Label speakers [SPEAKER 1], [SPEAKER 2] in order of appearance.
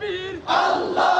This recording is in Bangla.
[SPEAKER 1] তাকবীর
[SPEAKER 2] আল্লাহু!